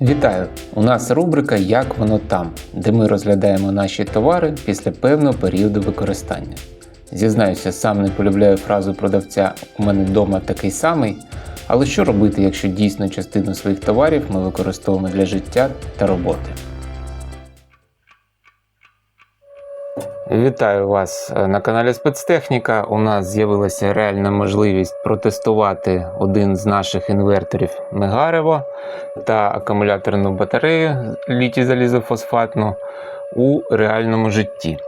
Вітаю! У нас рубрика Як воно там, де ми розглядаємо наші товари після певного періоду використання. Зізнаюся, сам не полюбляю фразу продавця У мене вдома такий самий. Але що робити, якщо дійсно частину своїх товарів ми використовуємо для життя та роботи? Вітаю вас е, на каналі Спецтехніка. У нас з'явилася реальна можливість протестувати один з наших інверторів Мегарево та акумуляторну батарею літій залізофосфатну у реальному житті.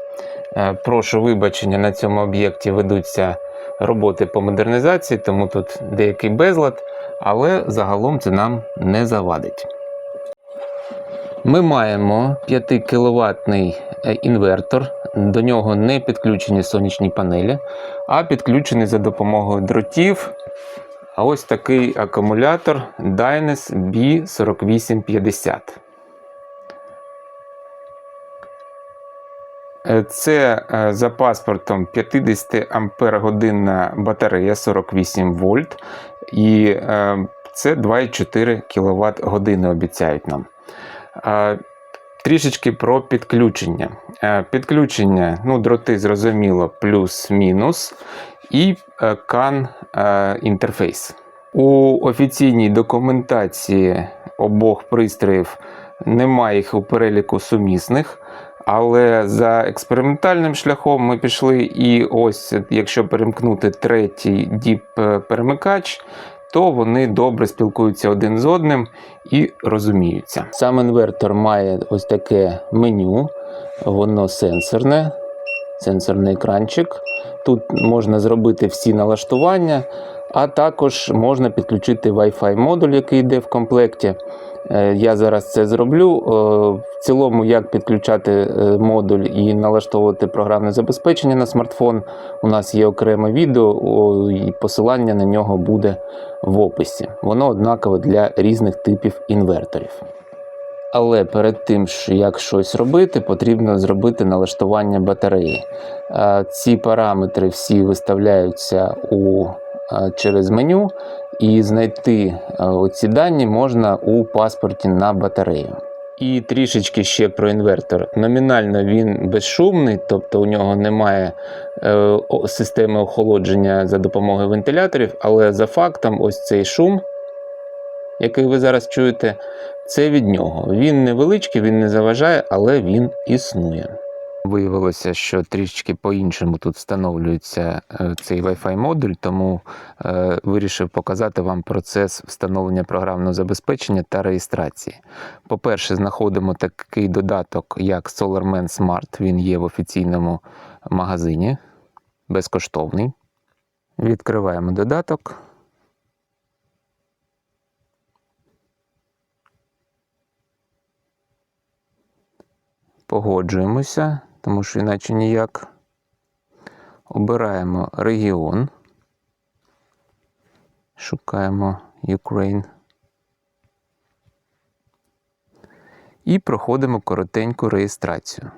Е, Прошу вибачення, на цьому об'єкті ведуться роботи по модернізації, тому тут деякий безлад, але загалом це нам не завадить. Ми маємо 5 кВт інвертор. До нього не підключені сонячні панелі, а підключений за допомогою дротів. А ось такий акумулятор Dynes B4850. Е, Це е, за паспортом 50 ампер годинна батарея 48 вольт. І е, це 2,4 кВт години обіцяють нам. Е, Трішечки про підключення. Е, Підключення, ну, дроти зрозуміло, плюс-мінус, і е, CAN е, інтерфейс. У офіційній документації обох пристроїв немає їх у переліку сумісних. Але за експериментальним шляхом ми пішли, і ось, якщо перемкнути третій діп-перемикач, то вони добре спілкуються один з одним і розуміються. Сам інвертор має ось таке меню, воно сенсорне, сенсорний екранчик. Тут можна зробити всі налаштування, а також можна підключити Wi-Fi модуль, який йде в комплекті. Е, Я зараз це зроблю. Е, В цілому, як підключати е, модуль і налаштовувати програмне забезпечення на смартфон, у нас є окреме відео, і посилання на нього буде в описі. Воно однакове для різних типів інверторів. Але перед тим, як щось робити, потрібно зробити налаштування батареї. Ці параметри всі виставляються у, через меню, і знайти е, оці дані можна у паспорті на батарею. І трішечки ще про інвертор. Номінально він безшумний, тобто у нього немає е, системи охолодження за допомогою вентиляторів, але за фактом, ось цей шум, який ви зараз чуєте, це від нього. Він невеличкий, він не заважає, але він існує. Виявилося, що трішки по-іншому тут встановлюється е, цей Wi-Fi модуль, тому е, вирішив показати вам процес встановлення програмного забезпечення та реєстрації. По-перше, знаходимо такий додаток, як SolarMan Smart. Він є в офіційному магазині, безкоштовний. Відкриваємо додаток. Погоджуємося, тому що іначе ніяк. Обираємо регіон. Шукаємо Ukraine. І проходимо коротеньку реєстрацію.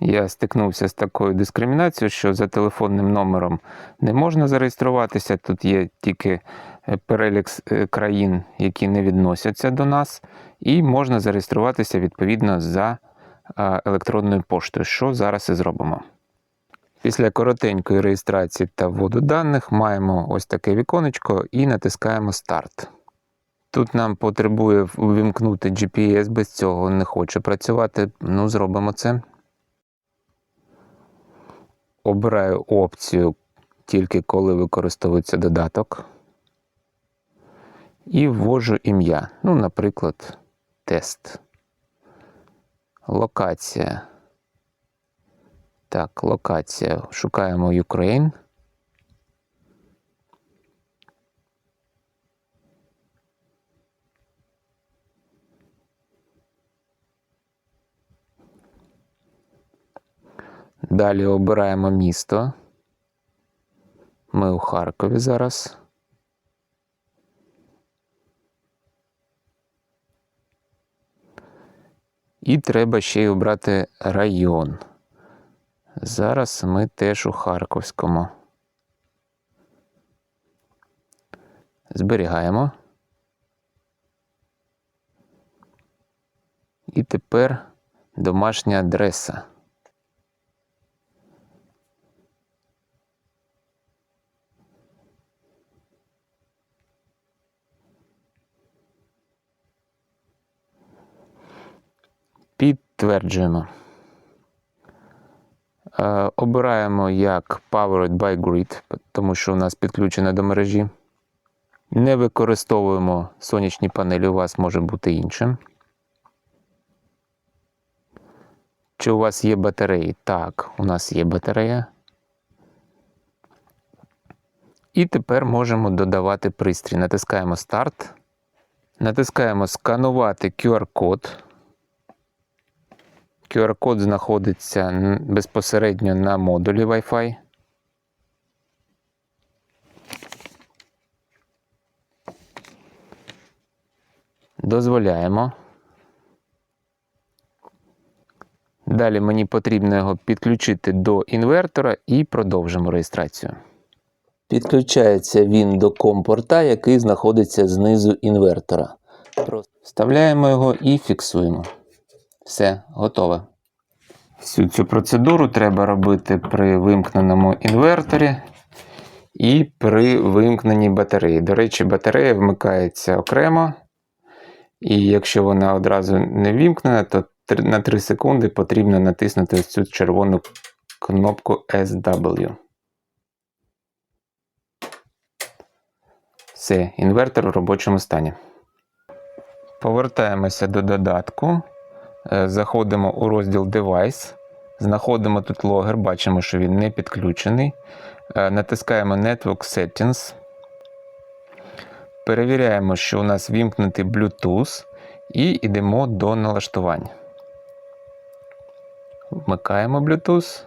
Я стикнувся з такою дискримінацією, що за телефонним номером не можна зареєструватися. Тут є тільки е, перелік е, країн, які не відносяться до нас, і можна зареєструватися відповідно за електронною поштою, що зараз і зробимо. Після коротенької реєстрації та вводу даних маємо ось таке віконечко і натискаємо Старт. Тут нам потребує увімкнути GPS, без цього не хоче працювати. Ну, зробимо це. Обираю опцію тільки коли використовується додаток. І ввожу ім'я. Ну, наприклад, тест. Локація. Так, локація. Шукаємо Ukraine. Далі обираємо місто. Ми у Харкові зараз. І треба ще й обрати район. Зараз ми теж у Харківському. Зберігаємо. І тепер домашня адреса. Підтверджуємо. Е, Обираємо як Powered by Grid, тому що у нас підключено до мережі. Не використовуємо сонячні панелі, у вас може бути іншим. Чи у вас є батареї? Так, у нас є батарея. І тепер можемо додавати пристрій. Натискаємо старт. Натискаємо сканувати QR-код. QR-код знаходиться безпосередньо на модулі Wi-Fi. Дозволяємо. Далі мені потрібно його підключити до інвертора і продовжимо реєстрацію. Підключається він до компорта, який знаходиться знизу інвертора. Вставляємо його і фіксуємо. Все, готове. Всю цю процедуру треба робити при вимкненому інверторі і при вимкненій батареї. До речі, батарея вмикається окремо. І якщо вона одразу не вімкнена, то на 3 секунди потрібно натиснути ось цю червону кнопку SW. Все, інвертор у робочому стані. Повертаємося до додатку. Е, Заходимо у розділ Device. Знаходимо тут логер, бачимо, що він не підключений. Е, Натискаємо Network Settings. Перевіряємо, що у нас вімкнутий Bluetooth, і йдемо до налаштувань. Вмикаємо Bluetooth.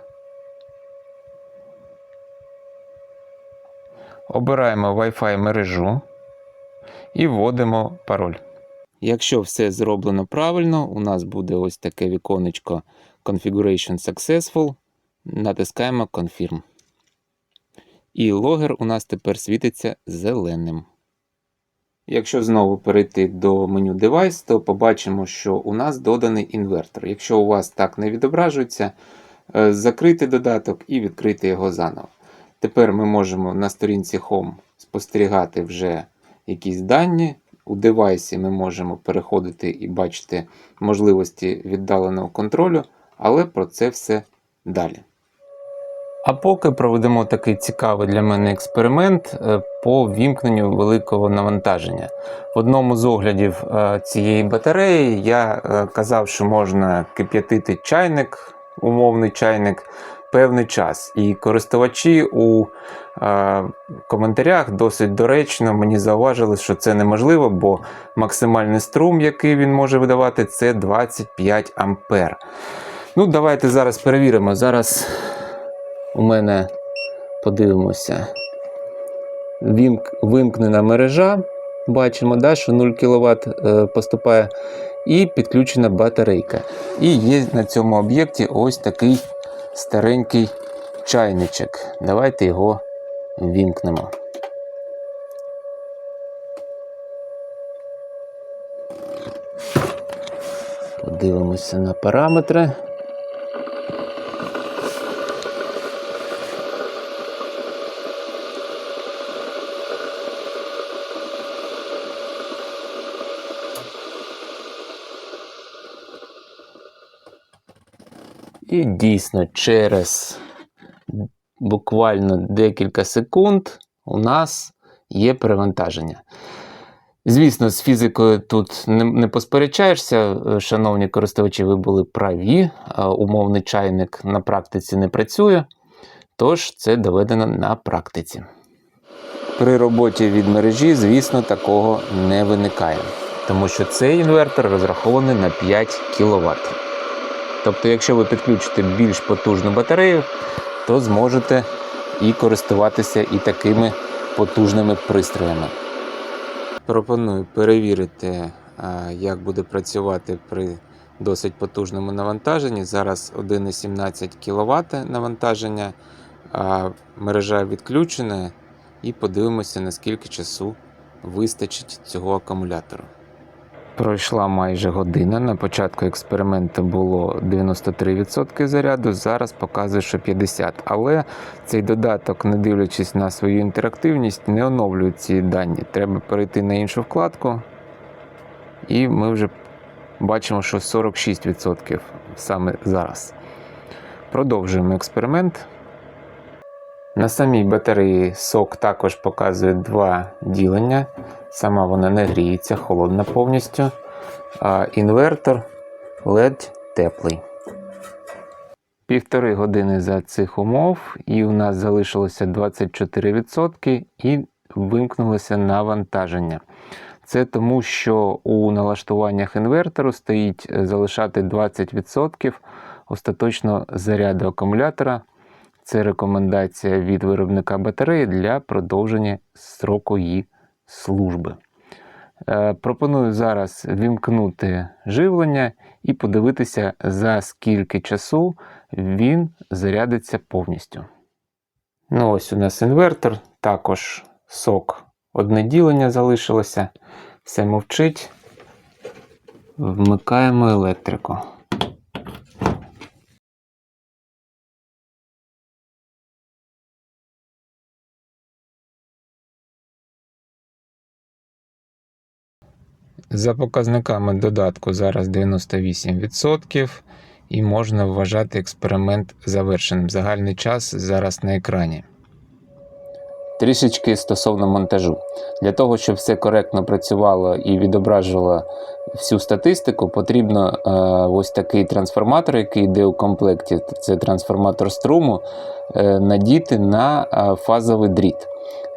Обираємо Wi-Fi мережу і вводимо пароль. Якщо все зроблено правильно, у нас буде ось таке віконечко Configuration Successful. Натискаємо Confirm. І логер у нас тепер світиться зеленим. Якщо знову перейти до меню Device, то побачимо, що у нас доданий інвертор. Якщо у вас так не відображується, е, закрити додаток і відкрити його заново. Тепер ми можемо на сторінці Home спостерігати вже якісь дані. У девайсі ми можемо переходити і бачити можливості віддаленого контролю, але про це все далі. А поки проведемо такий цікавий для мене експеримент е, по вімкненню великого навантаження. В одному з оглядів е, цієї батареї я е, казав, що можна кип'ятити чайник, умовний чайник, певний час. І користувачі у е, коментарях досить доречно мені зауважили, що це неможливо, бо максимальний струм, який він може видавати, це 25 ампер. Ну, давайте зараз перевіримо. Зараз у мене подивимося. Вимкнена мережа. Бачимо, да, що 0 кВт е, поступає, і підключена батарейка. І є на цьому об'єкті ось такий старенький чайничок. Давайте його вімкнемо. Подивимося на параметри. І дійсно через буквально декілька секунд у нас є перевантаження. Звісно, з фізикою тут не, не посперечаєшся, е, шановні користувачі, ви були праві. е, Умовний чайник на практиці не працює, тож це доведено на практиці. При роботі від мережі, звісно, такого не виникає, тому що цей інвертор розрахований на 5 кВт. Тобто, якщо ви підключите більш потужну батарею, то зможете і користуватися і такими потужними пристроями. Пропоную перевірити, як буде працювати при досить потужному навантаженні. Зараз 1,17 кВт навантаження, а мережа відключена, і подивимося, наскільки часу вистачить цього акумулятора. Пройшла майже година. На початку експерименту було 93% заряду, зараз показує, що 50%. Але цей додаток, не дивлячись на свою інтерактивність, не оновлює ці дані. Треба перейти на іншу вкладку, і ми вже бачимо, що 46% саме зараз. Продовжуємо експеримент. На самій батареї сок також показує два ділення. Сама вона не гріється, холодна повністю. А інвертор LED теплий. Півтори години за цих умов, і у нас залишилося 24% і вимкнулося навантаження. Це тому, що у налаштуваннях інвертору стоїть е, залишати 20% остаточного заряду акумулятора. Це рекомендація від виробника батареї для продовження строку її служби. Е, Пропоную зараз вімкнути живлення і подивитися, за скільки часу він зарядиться повністю. Ну, ось у нас інвертор, також сок одне ділення залишилося. Все мовчить. Вмикаємо електрику. За показниками додатку зараз 98% і можна вважати експеримент завершеним. Загальний час зараз на екрані. Трішечки стосовно монтажу. Для того, щоб все коректно працювало і відображувало всю статистику, потрібно е, ось такий трансформатор, який йде у комплекті, це трансформатор струму, е, надіти на е, фазовий дріт.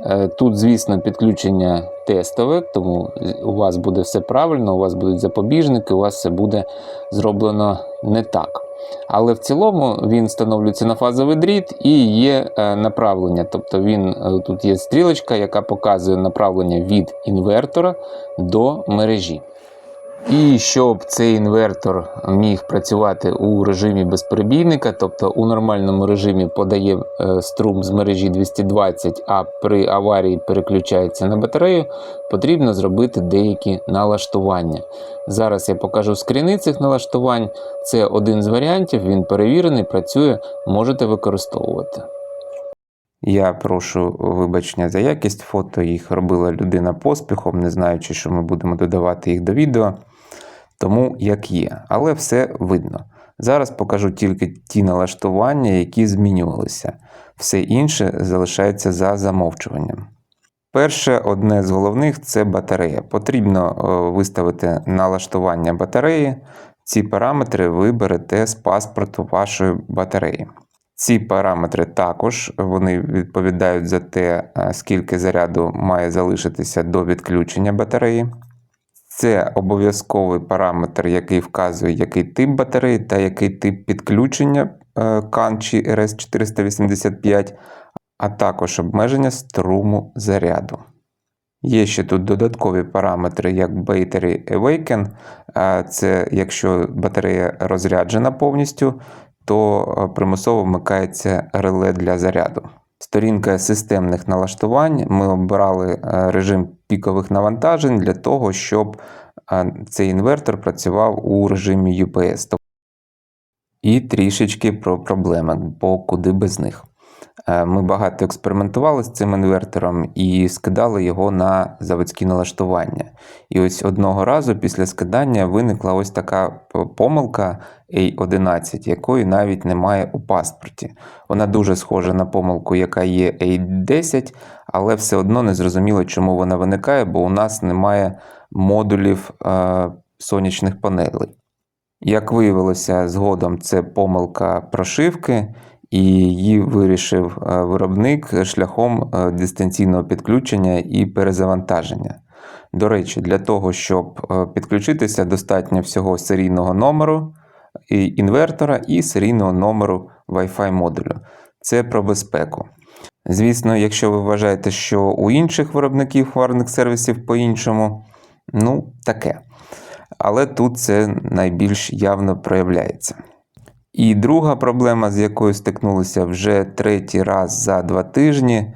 Е, Тут, звісно, підключення тестове, тому у вас буде все правильно, у вас будуть запобіжники, у вас все буде зроблено не так. Але в цілому він встановлюється на фазовий дріт і є е, направлення. Тобто він е, тут є стрілочка, яка показує направлення від інвертора до мережі. І щоб цей інвертор міг працювати у режимі безперебійника, тобто у нормальному режимі подає е, струм з мережі 220, а при аварії переключається на батарею, потрібно зробити деякі налаштування. Зараз я покажу скріни цих налаштувань. Це один з варіантів, він перевірений, працює, можете використовувати. Я прошу вибачення за якість фото. Їх робила людина поспіхом, не знаючи, що ми будемо додавати їх до відео. Тому як є. Але все видно. Зараз покажу тільки ті налаштування, які змінювалися. Все інше залишається за замовчуванням. Перше, одне з головних це батарея. Потрібно е, виставити налаштування батареї. Ці параметри ви берете з паспорту вашої батареї. Ці параметри також вони відповідають за те, е, скільки заряду має залишитися до відключення батареї. Це обов'язковий параметр, який вказує, який тип батареї та який тип підключення е, CAN чи RS485, а також обмеження струму заряду. Є ще тут додаткові параметри, як Battery Awaken. Е, Це якщо батарея розряджена повністю, то е, примусово вмикається реле для заряду. Сторінка системних налаштувань. Ми обирали е, режим пікових навантажень для того, щоб е, цей інвертор працював у режимі UPS. І трішечки про проблеми, бо куди без них. Е, Ми багато експериментували з цим інвертором і скидали його на заводські налаштування. І ось одного разу після скидання виникла ось така помилка A11, якої навіть немає у паспорті. Вона дуже схожа на помилку, яка є A10, але все одно не зрозуміло, чому вона виникає, бо у нас немає модулів е, сонячних панелей. Як виявилося згодом, це помилка прошивки, і її вирішив е, виробник шляхом е, дистанційного підключення і перезавантаження. До речі, для того, щоб е, підключитися, достатньо всього серійного номеру інвертора і серійного номеру Wi-Fi модулю. Це про безпеку. Звісно, якщо ви вважаєте, що у інших виробників хмарних сервісів по-іншому, ну таке. Але тут це найбільш явно проявляється. І друга проблема, з якою стикнулися вже третій раз за два тижні,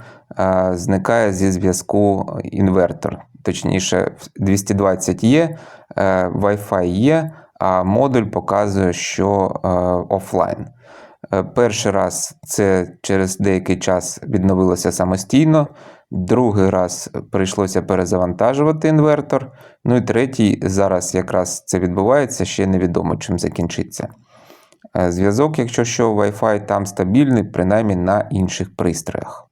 зникає зі зв'язку інвертор. Точніше, 220 є, е, Wi-Fi є, а модуль показує, що е, офлайн. Е, Перший раз це через деякий час відновилося самостійно, другий раз прийшлося перезавантажувати інвертор. Ну і третій зараз якраз це відбувається, ще невідомо чим закінчиться. Е, Зв'язок, якщо що, Wi-Fi там стабільний, принаймні на інших пристроях.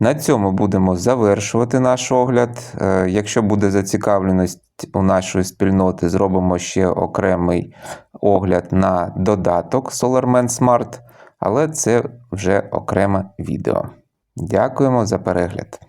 На цьому будемо завершувати наш огляд. Е, Якщо буде зацікавленість у нашої спільноти, зробимо ще окремий огляд на додаток SolarMan Smart, але це вже окреме відео. Дякуємо за перегляд.